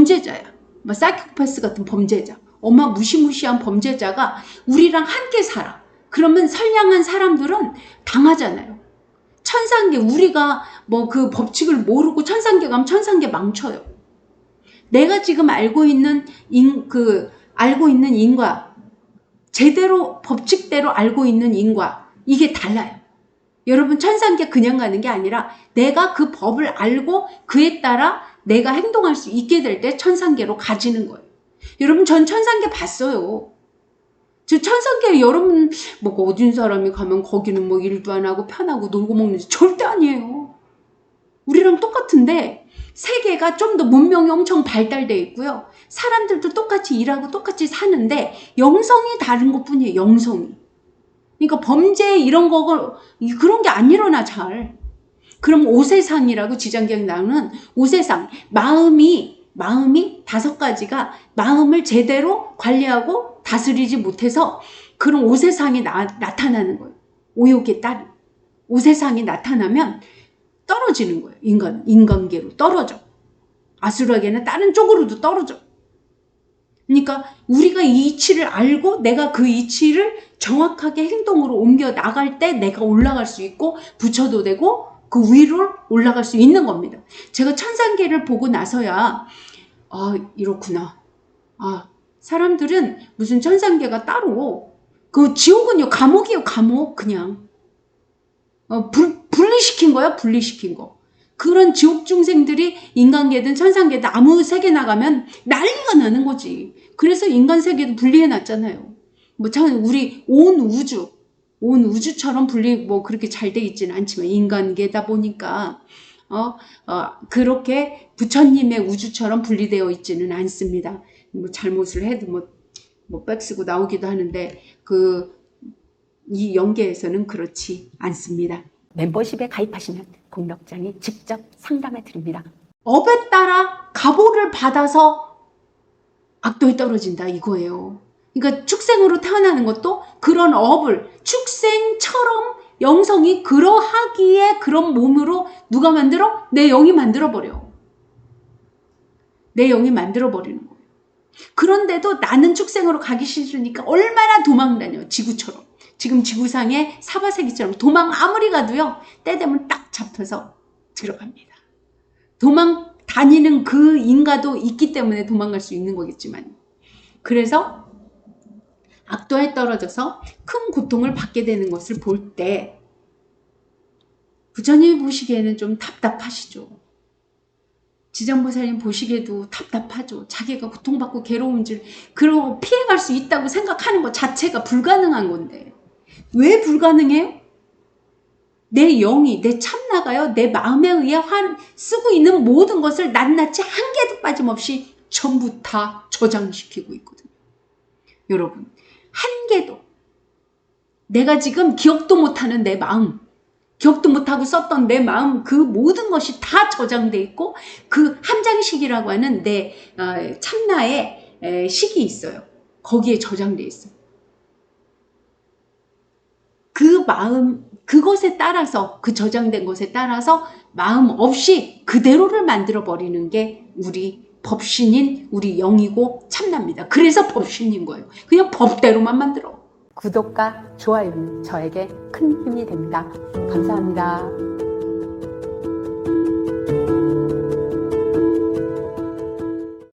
범죄자야. 뭐 사이코패스 같은 범죄자. 엄마 무시무시한 범죄자가 우리랑 함께 살아. 그러면 선량한 사람들은 당하잖아요. 천상계 우리가 뭐 그 법칙을 모르고 천상계 가면 천상계 망쳐요. 내가 지금 알고 있는 인 그 알고 있는 인과 제대로 법칙대로 알고 있는 인과 이게 달라요. 여러분 천상계 그냥 가는 게 아니라 내가 그 법을 알고 그에 따라 내가 행동할 수 있게 될 때 천상계로 가지는 거예요. 여러분 전 천상계 봤어요. 저 천상계 여러분 뭐 어딘 사람이 가면 거기는 뭐 일도 안 하고 편하고 놀고 먹는지 절대 아니에요. 우리랑 똑같은데 세계가 좀 더 문명이 엄청 발달돼 있고요. 사람들도 똑같이 일하고 똑같이 사는데 영성이 다른 것 뿐이에요. 영성이. 그러니까 범죄 이런 거 그런 게 안 일어나 잘. 그럼 오세상이라고 지장경에 나오는 오세상 마음이 마음이 다섯 가지가 마음을 제대로 관리하고 다스리지 못해서 그런 오세상이 나, 나타나는 거예요. 오욕에 따른 오세상이 나타나면 떨어지는 거예요. 인간 인간계로 떨어져. 아수라계는 다른 쪽으로도 떨어져. 그러니까 우리가 이 이치를 알고 내가 그 이치를 정확하게 행동으로 옮겨 나갈 때 내가 올라갈 수 있고 부처도 되고 그 위로 올라갈 수 있는 겁니다. 제가 천상계를 보고 나서야 아 이렇구나. 아 사람들은 무슨 천상계가 따로 그 지옥은요 감옥이요 감옥 그냥 어, 불, 분리시킨 거야 분리시킨 거. 그런 지옥 중생들이 인간계든 천상계든 아무 세계 나가면 난리가 나는 거지. 그래서 인간 세계도 분리해 놨잖아요. 뭐 참 우리 온 우주 온 우주처럼 분리 뭐 그렇게 잘 돼 있지는 않지만 인간계다 보니까 어, 어 그렇게 부처님의 우주처럼 분리되어 있지는 않습니다. 뭐 잘못을 해도 뭐, 뭐 빽쓰고 나오기도 하는데 그 이 연계에서는 그렇지 않습니다. 멤버십에 가입하시면 공덕장이 직접 상담해 드립니다. 업에 따라 가보를 받아서 악도에 떨어진다 이거예요. 그러니까 축생으로 태어나는 것도 그런 업을 축생처럼 영성이 그러하기에 그런 몸으로 누가 만들어? 내 영이 만들어 버려. 내 영이 만들어 버리는 거예요. 그런데도 나는 축생으로 가기 싫으니까 얼마나 도망다녀 지구처럼. 지금 지구상에 사바세기처럼 도망 아무리 가도요 때 되면 딱 잡혀서 들어갑니다. 도망 다니는 그 인가도 있기 때문에 도망갈 수 있는 거겠지만 그래서 악도에 떨어져서 큰 고통을 받게 되는 것을 볼 때 부처님이 보시기에는 좀 답답하시죠. 지장보살님 보시기에도 답답하죠. 자기가 고통받고 괴로움질 그러고 피해갈 수 있다고 생각하는 것 자체가 불가능한 건데 왜 불가능해요? 내 영이 내 참나가요 내 마음에 의해 화, 쓰고 있는 모든 것을 낱낱이 한 개도 빠짐없이 전부 다 저장시키고 있거든요. 여러분 한 개도 내가 지금 기억도 못하는 내 마음 기억도 못하고 썼던 내 마음 그 모든 것이 다 저장돼 있고 그 함장식이라고 하는 내 어, 참나의 에, 식이 있어요. 거기에 저장돼 있어요. 그 마음 그것에 따라서 그 저장된 것에 따라서 마음 없이 그대로를 만들어 버리는 게 우리 법신인 우리 영이고 참납니다. 그래서 법신인 거예요. 그냥 법대로만 만들어. 구독과 좋아요는 저에게 큰 힘이 됩니다. 감사합니다.